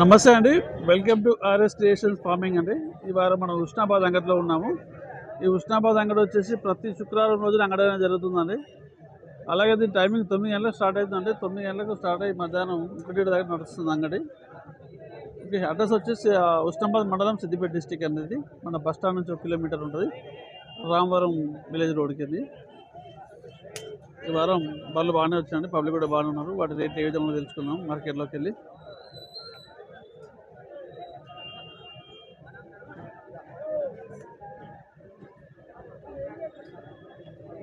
నమస్తే అండి. Welcome to RS creations farming అండి. ఈ వారం మనం ఉష్ణాబాద్ అంగడిలో ఉన్నాము. ఈ ఉష్ణాబాద్ అంగడి వచ్చేసి ప్రతి శుక్రవారం రోజున అంగడి అనేది జరుగుతుందండి. అలాగే దీని టైమింగ్ తొమ్మిది గంటలకు స్టార్ట్ అవుతుందండి. తొమ్మిది గంటలకు స్టార్ట్ అయ్యి మధ్యాహ్నం ఒకటి దగ్గర నడుస్తుంది అంగడి. ఓకే అడ్రస్ వచ్చేసి ఉష్ణాబాద్ మండలం సిద్దిపేట డిస్టిక్ అనేది మన బస్ స్టాండ్ నుంచి ఒక కిలోమీటర్ ఉంటుంది. రామవరం విలేజ్ రోడ్కి ఇది ఈ వారం బళ్ళు బాగానే వచ్చాయండి. పబ్లిక్ కూడా బాగానే ఉన్నారు. వాటి రేట్ ఏ విధంగా తెలుసుకుందాం. మార్కెట్లోకి వెళ్ళి.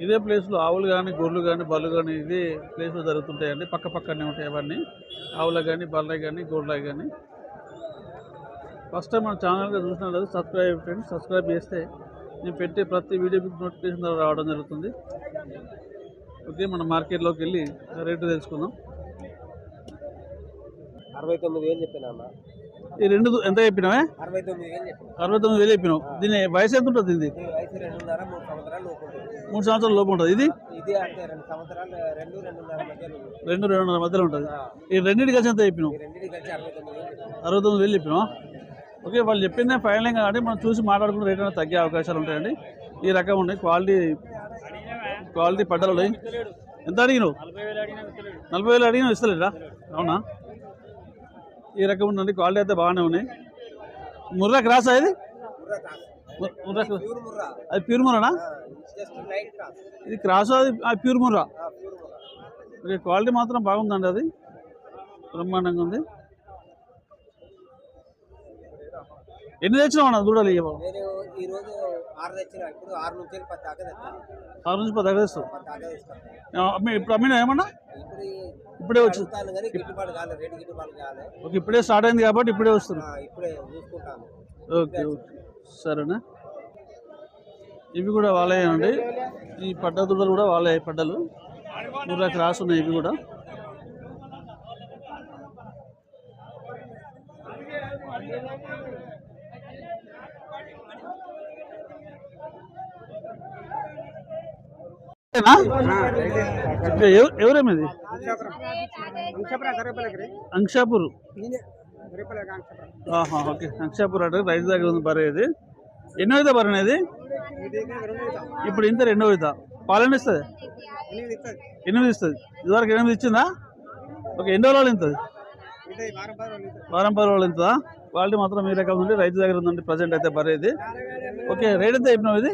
ఇదే ప్లేస్లో ఆవులు కానీ గొర్రెలు కానీ బళ్ళు కానీ ఇదే ప్లేస్లో జరుగుతుంటాయండి. పక్క పక్కనే ఉంటాయి అవన్నీ. ఆవులకు కానీ బళ్ళకి కానీ గొర్రెలు కానీ. ఫస్ట్ టైం మన ఛానల్గా చూసినట్లయితే సబ్స్క్రైబ్ ఫ్రెండ్స్ సబ్స్క్రైబ్ చేస్తే నేను పెట్టే ప్రతి వీడియో మీకు నోటిఫికేషన్ ద్వారా రావడం జరుగుతుంది. ఓకే మన మార్కెట్లోకి వెళ్ళి రేటు తెలుసుకుందాం. అరవై తొమ్మిది వేలు చెప్పినా ఈ రెండు ఎంత చెప్పినావే? అరవై తొమ్మిది వేలు చెప్పిన. అరవై తొమ్మిది వేలు చెప్పినావు. దీని వయసు ఎంత ఉంటుంది ఇది? మూడు సంవత్సరాలు లోపు ఉంటుంది. ఇది? రెండు రెండున్నర మధ్యలో ఉంటుంది. ఈ రెండింటి కలిసి ఎంత చెప్పినావు? ఈ రెండింటికి కలిసి అరవై తొమ్మిది వేలు చెప్పిన. అరవై తొమ్మిది వేలు చెప్పినావా? ఓకే వాళ్ళు చెప్పిందే ఫైనల్ కాబట్టి మనం చూసి మాట్లాడుకున్న రేట్ అనేది తగ్గే అవకాశాలు ఉంటాయండి. ఈ రకం ఉన్నాయి క్వాలిటీ క్వాలిటీ పడ్డలు ఎంత అడిగినావు? నలభై వేలు అడిగినా ఇస్తలేరా అవునా? ఈ రకం ఉందండి క్వాలిటీ అయితే బాగానే ఉన్నాయి. ముర్రా క్రాస్ ఇది? ముర్రా ప్యూర్ ముర్రా అది ప్యూర్ ముర్రానా ఇది క్రాస్ అది ప్యూర్ ముర్రా ఆ, ప్యూర్ ముర్రా. క్వాలిటీ మాత్రం బాగుందండి అది. బ్రహ్మాండంగా ఉంది. ఎన్ని తెచ్చినావు అన్న దూడలు ఇవ్వ నేను ఈ రోజు ఆరు తెచ్చిన ఇప్పుడు ఆరు నుంచి పది దాకా తెస్తాను ఆరు నుంచి పది దగ్గర తెస్తావు? పది దాకా తెస్తాను ఆ, అమ్మి- ఇప్పుడు అమ్మినా ఏమన్నా? ఇప్పుడు వచ్చి కానీ గిట్టుబాటు కాలేదు రేటు గిట్టుబాటు కాలేదు ఓకే ఇప్పుడే స్టార్ట్ అయింది కాబట్టి ఇప్పుడే వస్తుంది ఆ, ఇప్పుడే చూసుకుంటాను. Okay okay. సరేనా? ఇవి కూడా వాళ్ళే అండి. ఈ పడ్డ దుడ్డలు కూడా వాళ్ళే పడ్డలు. ముర్రా క్రాస్ ఉన్నాయి ఇవి కూడా. ఎవరేమిది? అంక్షాపూర్. ఓకే. అంక్షాపూర్ అంటే రైతు దగ్గర ఉంది బరే ఇది. ఎన్నో అవుతా బరే ఇది ఇప్పుడు ఇంత రెండో అవుతా పాలన ఇస్తుంది? ఎనిమిది ఇస్తుంది. ఇదివరకు ఎనిమిది ఇచ్చిందా? ఓకే ఎన్ని రోజులు ఇంతది? వారం పది రోజులు ఇంతదా? క్వాలిటీ మాత్రం మీ రకం ఉంది. రైతు దగ్గర ఉందండి ప్రజెంట్ అయితే బరే ఇది. ఓకే రేట్ ఎంత చెప్పినావు ఇది?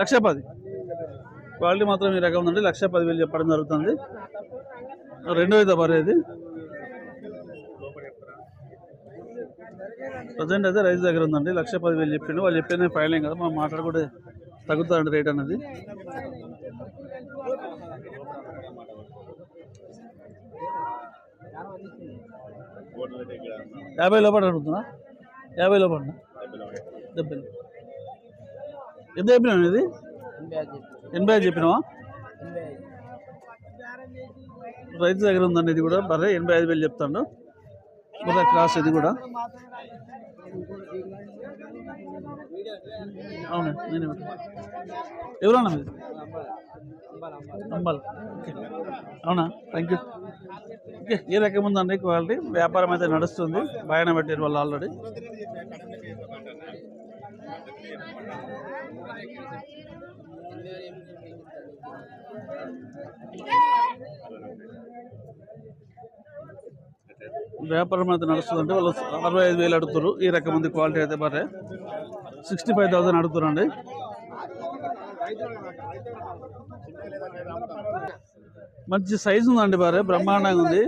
లక్ష పది. క్వాలిటీ మాత్రం ఈ రకం ఉందండి. లక్ష పదివేలు చెప్పడం జరుగుతుంది. రెండో అయితే బరే ఇది. ప్రజెంట్ అయితే రైతు దగ్గర ఉందండి. లక్ష పదివేలు చెప్పిండు. వాళ్ళు చెప్పిన ఫైనల్ కదా మనం మాట్లాడుకుంటే తగ్గుతుందండి రేట్ అనేది. యాభై లోపల అడుగుతున్నా? యాభై లోపల డెబ్బై ఎంత చెప్పినా ఇది? ఎనభై ఐదు చెప్పినావా? రైతు దగ్గర ఉందండి ఇది కూడా బర్రె ఎనభై ఐదు వేలు చెప్తాడు. బర్రె క్రాస్ ఇది కూడా. అవును ఎవరన్నా మీరు? అంబాల్. అవునా? థ్యాంక్ యూ ఓకే ఏ రకం ఉందండి క్వాలిటీ? వ్యాపారం అయితే నడుస్తుంది. బాగానే పెట్టారు వాళ్ళు ఆల్రెడీ. వ్యాపారం అయితే నడుస్తుందంటే వాళ్ళు అరవై ఐదు వేలు అడుగుతారు ఈ రకం ఉంది క్వాలిటీ అయితే బాగా సిక్స్టీ ఫైవ్ థౌసండ్ అడుగుతారండి మంచి సైజు ఉందండి బారే బ్రహ్మాండంగా ఉంది.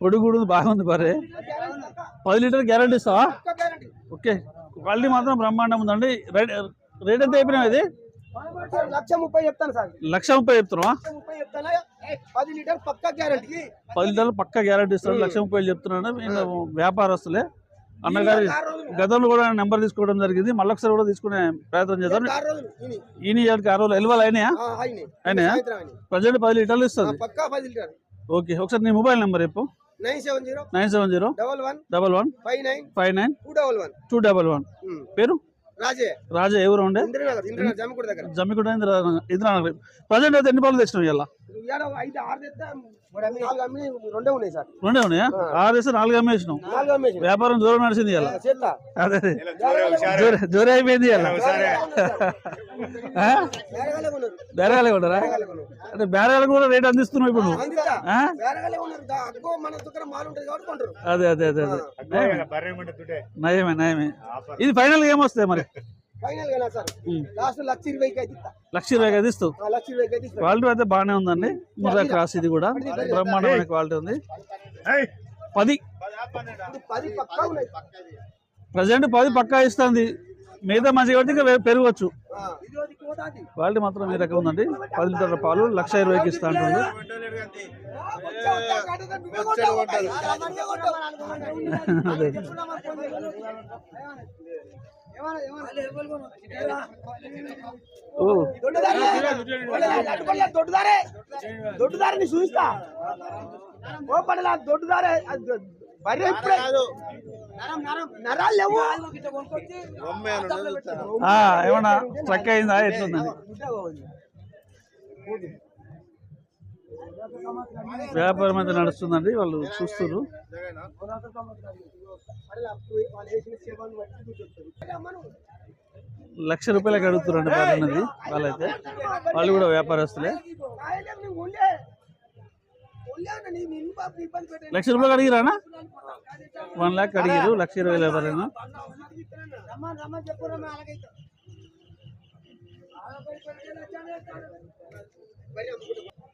పొడి కూడా బాగుంది బారే పది లీటర్ గ్యారంటీ ఇస్తావా? ఓకే. క్వాలిటీ మాత్రం బ్రహ్మాండం ఉందండి. రేట్ రేట్ ఎంత అయిపోయినా ఇది? లక్ష ముప్పై చెప్తాను సార్. లక్ష ముప్పై చెప్తున్నావా? లక్ష ముప్పై చెప్తానా? పది లీటర్ పక్కా గ్యారంటీ పది లీటర్లు పక్క గ్యారంటీ ఇస్తాడు లక్ష ముప్పై చెప్తున్నాడు వీళ్ళు వ్యాపారస్తులే. అన్నగారి గతంలో కూడా నెంబర్ తీసుకోవడం జరిగింది. మళ్ళొకసారి కూడా తీసుకునే ప్రయత్నం చేద్దాం. ఈయన ఆరు రోజులు ఎల్వాలు అయినాయా? అయినాయి. ప్రజెంట్ పది లీటర్లు ఇస్తుంది. పక్కా పది లీటర్ ఓకే ఒకసారి నీ మొబైల్ నెంబర్ చెప్పు. Nine seven zero nine seven zero double one double one five nine five nine two double one. Two double one. పేరు? రాజే. రాజా ఎవరు ఉండే? ఇంద్రనగర్ ఇంద్రనగర్ జమ్మకుడి దగ్గర. జమ్మికుంట ఇంద్రా ప్రజెంట్ అయితే ఎన్ని పాలు తెచ్చినావు ఇలా నాలుగు అమ్మి రెండే ఉన్నాయి సార్. రెండే ఉన్నాయా? ఆరు వేస్తే నాలుగు అమ్మేసినావు నాలుగు అమ్మేసి వ్యాపారం దూరం నడిచింది ఇలా అదే అదే. జోరే జోరే అయిపోయింది ఇలా బేరగాలే ఉండరా అంటే బేరగాలకు కూడా రేట్ అందిస్తున్నావు ఇప్పుడు. అదే అదే అదే అదే. నయమే నయమే. ఇది ఫైనల్ ఏం వస్తాయి మరి? ఫైనల్గా సార్? లాస్ట్ లక్ష ఇరవైకి అయితే లక్ష ఇరవై ఐదు ఇస్తావు. ఆ లక్ష ఇరవైకి అయితే ఇస్తా. క్వాలిటీ అయితే బాగానే ఉందండి. ముర్రా క్రాస్ ఇది కూడా. బ్రహ్మాండమైన క్వాలిటీ ఉంది. పది. ఇది పది పక్కా ఉన్నాయి. ప్రజెంట్ పది పక్కా ఇస్తుంది. మిగతా మంచిగా కాబట్టి ఇంకా పెరగవచ్చు. క్వాలిటీ మాత్రం ఈ రకం ఉందండి. పది లీటర్ల పాలు లక్ష ఇరవైకి ఇస్తా ఉంటుంది. అదే. దొడ్డుదారే. ఒలే, అడ్డుకోలే, దొడ్డుదారే దొడ్డుదారే. నీ చూపిస్తా. ఓ పడలా దొడ్డుదారే. బర్రె ఇప్పుడే. నరాలు లేవు. ఆ, ఏమన్నా ట్రక్ అయిందా? ఎట్లుందండి వ్యాపారం అయితే నడుస్తుందండి వాళ్ళు చూస్తున్నారు లక్ష రూపాయలకి అడుగుతున్నారండి బాగున్నది వాళ్ళైతే. వాళ్ళు కూడా వ్యాపారస్తులే. లక్ష రూపాయలు అడిగిరానా వన్ ల్యాక్ అడిగారు లక్ష ఇరవై వేలు ఎవరైనా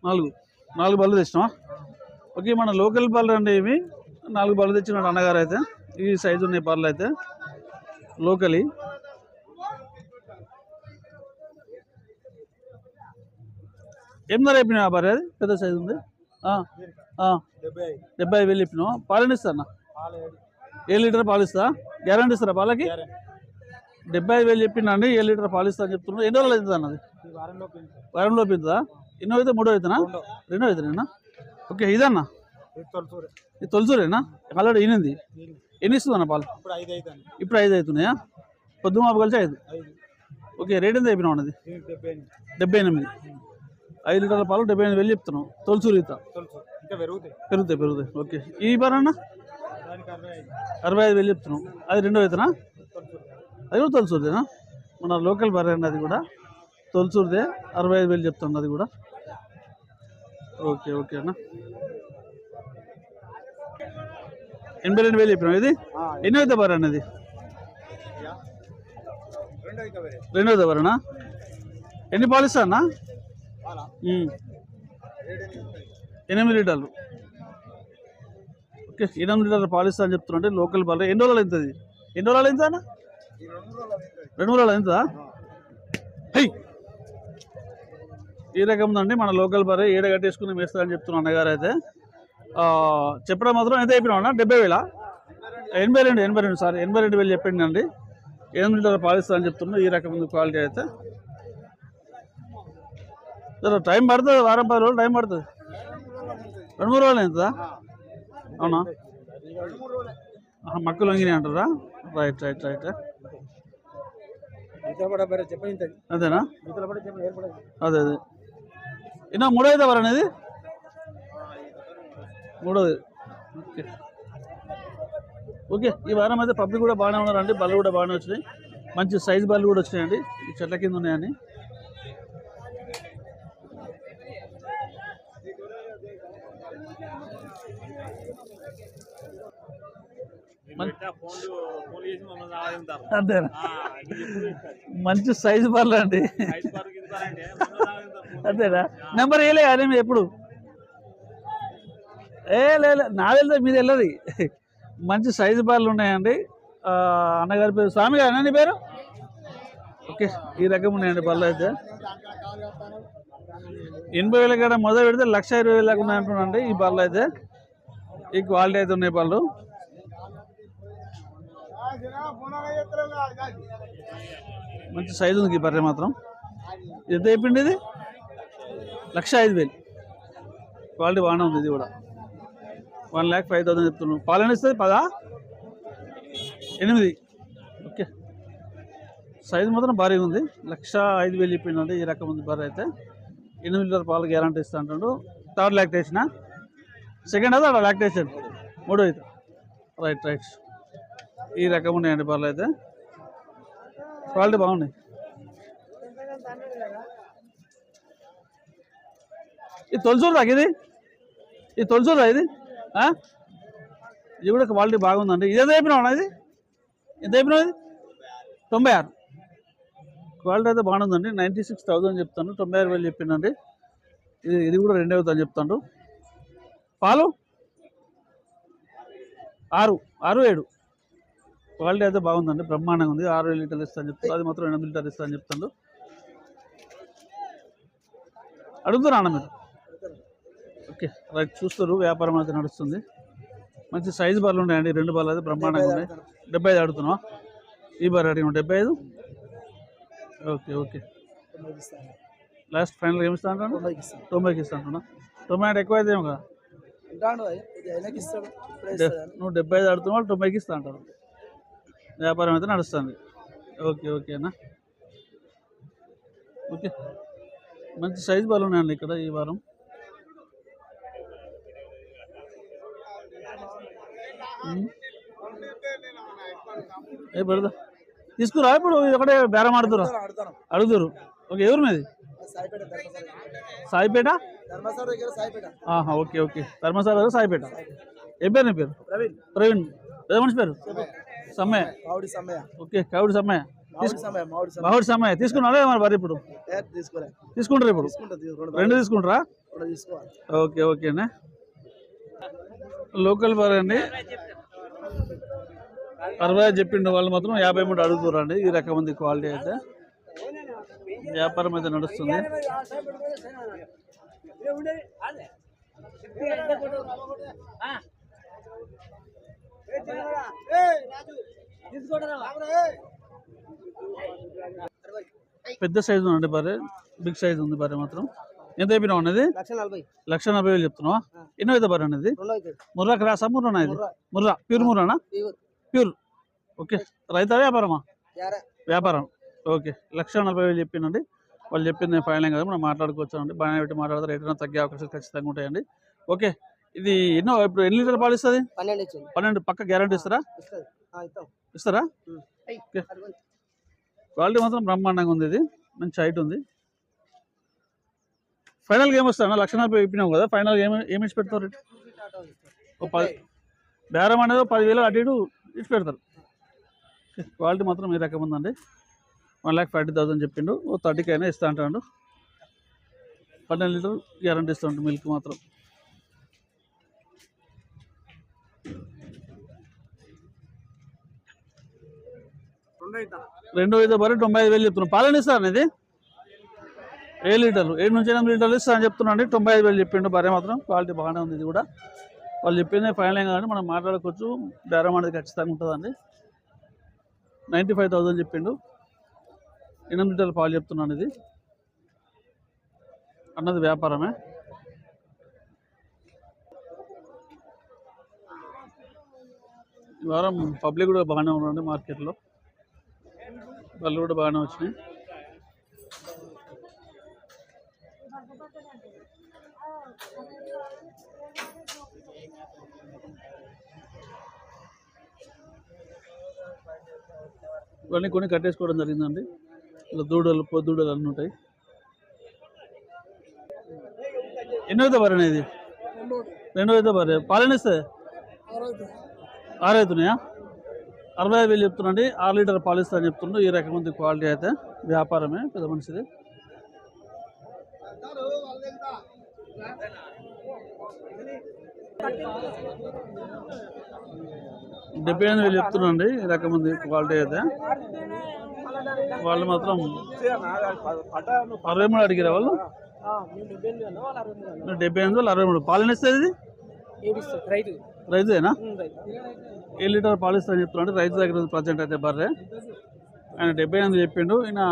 నాలుగు. నాలుగు బళ్ళు తెచ్చినావా? ఓకే మన లోకల్ బళ్ళు అండి ఇవి నాలుగు బళ్ళు తెచ్చినాడు అన్నగారు అయితే. ఈ సైజు ఉన్నాయి బళ్ళు అయితే. లోకలి ఏం ధర చెప్పినా అది పెద్ద సైజు ఉంది. డెబ్బై ఐదు వేలు చెప్పినావు. పాలని ఇస్తానా? ఏ లీటర్ పాలిస్తా గ్యారంటీ ఇస్తారా పాలకి? డెబ్బై ఐదు వేలు చెప్పిండండి ఏ లీటర్ పాలిస్తా అని చెప్తున్నాడు. ఎన్ని రోజులు అవుతుంది అన్నది వారంలో అవుతుందా ఎన్నో అయితే మూడో అవుతున్నా రెండో. అవుతున్నా ఓకే ఇదన్నా? ఇది తొలసూరేనా? ఆల్రెడీ ఈనింది. ఎన్ని ఇస్తుంది అన్న పాలు? ఇప్పుడు ఐదు అవుతున్నాయా? పొద్దు మాపు కలిసి ఐదు. ఓకే రేట్ ఎంత అయిపోయినావు అన్నది? డెబ్బై ఎనిమిది. ఐదు లీటర్ల పాలు డెబ్బై ఎనిమిది వేలు చెప్తున్నావు. తొలసూరు ఈత. ఇంకా పెరుగుతాయి. పెరుగుతాయి ఓకే. ఈ దానికి అరవై ఐదు. వేలు చెప్తున్నావు. అది రెండో అవుతున్నా అది కూడా తొలసూరుదేనా? మన లోకల్ బర్రె అండి అది కూడా తొలసూరుదే. అరవై ఐదు వేలు చెప్తుంది అది కూడా. ఓకే ఓకే అన్న. ఎనభై రెండు వేలు చెప్పినావు ఇది? ఎన్నో అవుతాయి బర్రె అన్నది? రెండు అయితే బర్రెనా ఎన్ని పాలు ఇస్తా అన్న. ఎనిమిది లీటర్లు. ఓకే ఎనిమిది లీటర్లు పాలు ఇస్తా అని చెప్తున్నా అంటే లోకల్ బర్రె ఎన్ని రోజులు అవుతుంది? ఎన్ని రోజులు అవుతుందా అన్న? రెండు రోజులు అవుతుందా. హై! ఈ రకం ఉందండి. మన లోకల్ బర్రె ఏడ కట్టేసుకుని వేస్తా అని చెప్తున్నా అన్నగారు అయితే చెప్పడం మాత్రం ఎంత అయిపోయినా అన్న డెబ్బై వేల? ఎనభై రెండు ఎనభై రెండు సార్. ఎనభై రెండు వేలు చెప్పండి అండి. ఎనిమిది లీటర్లు పాలు ఇస్తా అని చెప్తున్నా ఈ రకం క్వాలిటీ అయితే. సరే టైం పడుతుంది వారం పది రోజులు టైం పడుతుంది. రెండు మూడు రోజులు అవుతుందా అవునా? మక్కలు వంగినాయి అంటారా? Right right right. అదేనా. అదే అదే. ఇన్నా మూడో అయితే వారు అనేది మూడోది ఓకే ఓకే ఈ వారం అయితే పబ్లిక్ కూడా బాగానే ఉన్నారండి బళ్ళు కూడా బాగానే వచ్చినాయి మంచి సైజ్ బళ్ళు కూడా వచ్చినాయండి ఈ చెట్ల కింద ఉన్నాయని అంతేనా మంచి సైజు బళ్ళు అండి అంతేనా? నెంబర్ వేయలే అదే మీరు ఎప్పుడు? ఏ లేదు నాది వెళ్తే మీది వెళ్ళదు మంచి సైజు బాళ్ళు ఉన్నాయండి. అన్నగారి పేరు స్వామి గారు నీ పేరు? ఓకే ఈ రకం ఉన్నాయండి బళ్ళు అయితే. ఎనభై వేల కాడ మొదలు పెడితే లక్ష ఇరవై వేల దాకా ఉన్నాయంటున్నాండి ఈ బళ్ళు అయితే. ఈ క్వాలిటీ అయితే ఉన్నాయి బళ్ళు మంచి సైజు ఉంది ఈ బర్రె మాత్రం. ఎంత అయిపోయింది ఇది? లక్ష ఐదు వేలు. క్వాలిటీ బాగానే ఉంది ఇది కూడా. వన్ ల్యాక్ ఫైవ్ థౌసండ్ చెప్తున్నాను పాలన ఇస్తుంది పదా? ఎనిమిది. ఓకే. సైజు మాత్రం భారీగా ఉంది. లక్ష ఐదు వేలు చెప్పిందండి ఈ రకం ఉంది బర్రె అయితే. ఎనిమిది లీటర్ పాలు గ్యారంటీ ఇస్తా అంటాడు థర్డ్ లాక్టేషనా సెకండ్ అదా? లాక్టేషన్. మూడో అయితే. Right right. ఈ రకం ఉన్నాయండి బర్రెలు అయితే. క్వాలిటీ బాగున్నాయి. ఇది తొలిచూరుదా ఇది? ఇది తొలిచూరుదా ఇది? ఇది కూడా క్వాలిటీ బాగుందండి. ఇది ఎంత అయిపోయినా ఇది? ఎంత అయిపోయినా ఇది? తొంభై ఆరు. క్వాలిటీ అయితే బాగుందండి. నైంటీ సిక్స్ థౌసండ్ చెప్తాను. తొంభై ఆరు వేలు చెప్పిందండి. ఇది ఇది కూడా రెండు అవుతుందని చెప్తాను. పాలు? ఆరు. ఆరు ఏడు. క్వాలిటీ అయితే బాగుందండి. బ్రహ్మాండంగా ఉంది. ఆరు ఏడు లీటర్లు ఇస్తాను చెప్తాను. అది మాత్రం ఎనిమిది లీటర్లు ఇస్తాను చెప్తాను. అడుగుతున్నాను మీరు? ఓకే. రైట్ చూస్తారు వ్యాపారం అయితే నడుస్తుంది. మంచి సైజు బర్రెలు ఉన్నాయండి రెండు బర్రెలు అయితే బ్రహ్మాండంగా ఉన్నాయి. డెబ్బై ఐదు అడుగుతున్నావా ఈ బర్రె అడిగిన డెబ్బై ఐదు? Okay okay. లాస్ట్ ఫైనల్ ఏమి ఇస్తా అంటాను తొంభైకి ఇస్తా. అంటున్నా తొంభై అంటే ఎక్కువ అయితే ఏమో కదా. నువ్వు డెబ్బై ఐదు అడుగుతున్నావు తొంభైకి ఇస్తా అంటారు. వ్యాపారం అయితే నడుస్తుంది. ఓకే ఓకేనా ఓకే. మంచి సైజు బలు ఉన్నాయండి ఇక్కడ ఈ వారం. ఏ పెడదా తీసుకురా ఇప్పుడు ఒకటే బేరం ఆడుతురా అడుగుతారు ఓకే ఎవరు మీది? సాయిపేట ధర్మసార ఓకే ఓకే. ధర్మశాల దగ్గర సాయిపేట. ఏం పేరు నీ పేరు? ప్రవీణ్. ప్రవీణ్. ఏ మనిషి పేరు? సమ్మయ్య ఓకే కావుడి సమ్మయ్య మామిడి సమయ తీసుకున్నారా మరి మరి ఇప్పుడు? తీసుకుంటారు ఇప్పుడు? రెండు తీసుకుంటారా? ఓకే ఓకేనా. లోకల్ బార్ అండి అరవై చెప్పిండు వాళ్ళు మాత్రం యాభై మూడు అడుగుతారండి ఈ రకం ఉంది క్వాలిటీ అయితే వ్యాపారం అయితే నడుస్తుంది. పెద్ద సైజు ఉందండి బర్రె బిగ్ సైజ్ ఉంది బర్రె మాత్రం. ఎంత అయిపోయినావు అన్నది లక్ష నలభై. వేలు చెప్తున్నావా? ఎన్నో అయితే బర్రె అనేది ముర్రా క్రాసా ముర్రానా ఇది? ముర్రా. ముర్రా. ప్యూర్ ముర్రానా? ప్యూర్. ఓకే. రైతా వ్యాపారమా. వ్యాపారం. ఓకే. లక్ష నలభై వేలు చెప్పిందండి వాళ్ళు చెప్పింది ఫైనల్ కదా మనం మాట్లాడుకోవచ్చు అండి బాగా పెట్టి మాట్లాడితే రేట్ తగ్గే అవకాశాలు ఖచ్చితంగా ఉంటాయండి. ఓకే. ఇది ఎన్నో ఇప్పుడు ఎన్ని లీటర్ పాలు ఇస్తుంది? పన్నెండు పక్క గ్యారంటీ ఇస్తారా? ఇస్తారా? క్వాలిటీ మాత్రం బ్రహ్మాండంగా ఉంది ఇది. మంచి హైట్ ఉంది. ఫైనల్గా ఏమొస్తాను లక్ష నలభై చెప్పినావు కదా. ఫైనల్గా ఏమి ఏమి ఇచ్చి పెడతారు? బేరం అనేది పదివేలు అటు ఇటు ఇచ్చి పెడతారు క్వాలిటీ మాత్రం ఈ రకం ఉందండి? వన్ ల్యాక్ ఫార్టీ థౌసండ్ చెప్పిండు. ఓ థర్టీకి అయినా ఇస్తా అంటాడు. పన్నెండు లీటర్ గ్యారంటీ ఇస్తా ఉంటాడు మిల్క్ మాత్రం. రెండు ఐదు బరే తొంభై ఐదు వేలు చెప్తున్నాం పాలన ఇస్తాను ఇది ఏడు లీటర్లు? ఏడు నుంచి ఎనిమిది లీటర్లు ఇస్తాను అని అండి తొంభై ఐదు వేలు చెప్పిండు బరే మాత్రం. క్వాలిటీ బాగానే ఉంది ఇది కూడా. వాళ్ళు చెప్పిందే ఫైనల్ ఏం కానీ మనం మాట్లాడుకోవచ్చు. బేరం అనేది ఖచ్చితంగా ఉంటుందండి. నైంటీ ఫైవ్ థౌసండ్ చెప్పిండు. ఎనిమిది లీటర్ల పాలు చెప్తున్నాను ఇది. అన్నది వ్యాపారమే. ఈ వారం పబ్లిక్ కూడా బాగానే ఉందండి మార్కెట్లో. వాళ్ళు కూడా బాగానే వచ్చినాయి. ఇవన్నీ కొన్ని కట్టేసుకోవడం జరిగిందండి. ఇలా దూడలు పొద్దుడలు అన్నీ ఉంటాయి. ఎన్నో అయితే బరే ఇది రెండో అయితే బరే పాలనిస్తే ఆరు అవుతున్నాయా అరవై వేలు చెప్తున్నాండి ఆరు లీటర్ పాలిస్తా అని చెప్తుండ్రు ఈ రకం క్వాలిటీ అయితే వ్యాపారమే పెద్ద మనిషిది. డెబ్బై ఎనిమిది వేలు చెప్తున్నాండి ఈ రకం ఉంది క్వాలిటీ అయితే. వాళ్ళు మాత్రం అరవై మూడు అడిగిరా వాళ్ళు? డెబ్బై ఎనిమిది వాళ్ళు అరవై మూడు. పాలు ఇస్తుంది ఇది? రైతు రైతుదేనా? ఏ లీటర్ పాలు ఇస్తారని చెప్తున్నాడు రైతు దగ్గర ప్రజెంట్ అయితే బర్రె. ఆయన డెబ్బై ఎనిమిది చెప్పిండు ఈయన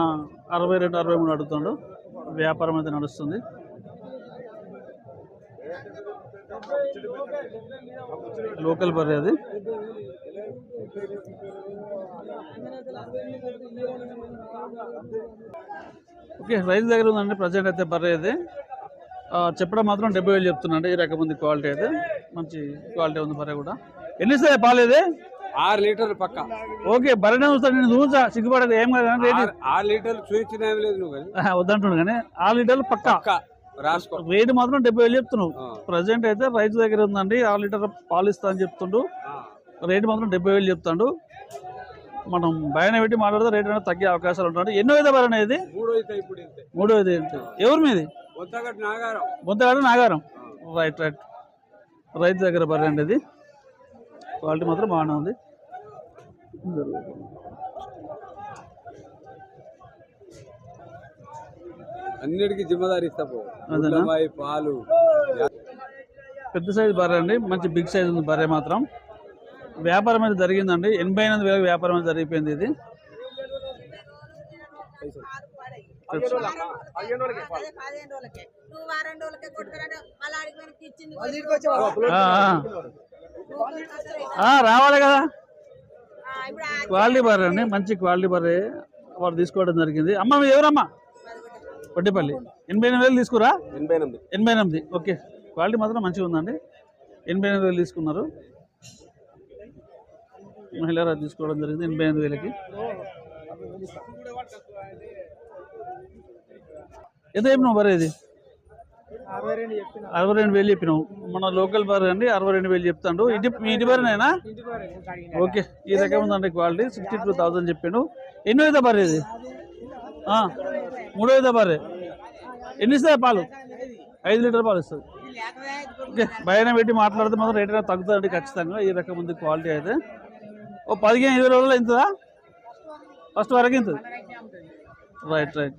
అరవై రెండు అరవై మూడు అడుగుతుండు. వ్యాపారం అయితే నడుస్తుంది. లోకల్ బర్రె అది? ఓకే రైతు దగ్గర ఉందండి ప్రజెంట్ అయితే బర్రె ఆ, చెప్పడం మాత్రం డెబ్బై వేలు చెప్తున్నాండి ఈ రకం ఉంది క్వాలిటీ అయితే. మంచి క్వాలిటీ ఉంది బర్రె కూడా. ఎన్ని ఇస్తాయి పాలు ఇది? ఆరు లీటర్లు పక్క. ఓకే బర్రెనే చూస్తాను నేను చూసా సిగ్గుపడదు ఏం కాదు రేటు. ఆరు- లీటర్లు చూపించిన నువ్వు. కానీ ఆరు లీటర్లు పక్క. రాసుకో. రేటు మాత్రం డెబ్బై వేలు చెప్తున్నావు. ప్రజెంట్ అయితే రైతు దగ్గర ఉందండి. ఆరు లీటర్ పాలు ఇస్తా అని చెప్తుండు. రేటు మాత్రం డెబ్బై వేలు చెప్తాడు. మనం బయట పెట్టి మాట్లాడితే రేట్ అనేది తగ్గే అవకాశాలు ఉంటాయి ఎన్నో అయితే బర్రె ఇది మూడో ఇది? ఎవరి మీది? కొత్తగట్టు నాగారం. బొంతగాడు నాగారం. రైట్ రైట్ రైతు దగ్గర బర్రె అండి ఇది క్వాలిటీ మాత్రం బాగానే ఉంది. అన్నిటికీ జిమ్మదారి ఇస్తా పో. అదేనా? ఉల్లబాయి, పాలు. పెద్ద సైజు బర్రె అండి మంచి బిగ్ సైజ్ ఉంది బర్రె మాత్రం. వ్యాపారం అయితే జరిగిందండి ఎనభై ఎనిమిది వేలకు వ్యాపారం అయితే జరిగిపోయింది ఇది. రావాలి కదా. ఆ, ఇప్పుడు ఆ క్వాలిటీ బర్రె అండి మంచి క్వాలిటీ బర్రె వాడు తీసుకోవడం జరిగింది. అమ్మ మీ ఎవరమ్మా? వడ్డేపల్లి ఎనభై ఎనిమిది వేలు తీసుకురా? ఎనభై ఎనిమిది. ఎనభై ఎనిమిది. ఓకే. క్వాలిటీ మాత్రం మంచిగా ఉందండి. ఎనభై ఎనిమిది వేలు తీసుకున్నారు. మహిళా తీసుకోవడం జరిగింది. ఎనభై ఎనిమిది వేలకి. ఎంత చెప్పినావు బరే ఇది? అరవై రెండు వేలు చెప్పినావు. మన లోకల్ బర్రె అండి అరవై రెండు వేలు చెప్తాడు. ఇటు మీ ఇంటి ఓకే. ఈ రకం ఉందండి క్వాలిటీ. సిక్స్టీ టూ థౌసండ్ చెప్పాను ఎన్నో అయితే బర్రె ఇది? మూడో అయితే ఎన్ని ఇస్తాయి పాలు? ఐదు లీటర్ పాలు ఇస్తుంది ఓకే భయం పెట్టి మాట్లాడితే మాత్రం రేట్ అనేది తగ్గుతుందండి ఖచ్చితంగా. ఈ రకం ఉంది క్వాలిటీ అయితే. ఓ పదిహేను ఇరవై రోజులు ఇంతదా? ఫస్ట్ వరకు ఇంత రైట్ రైట్.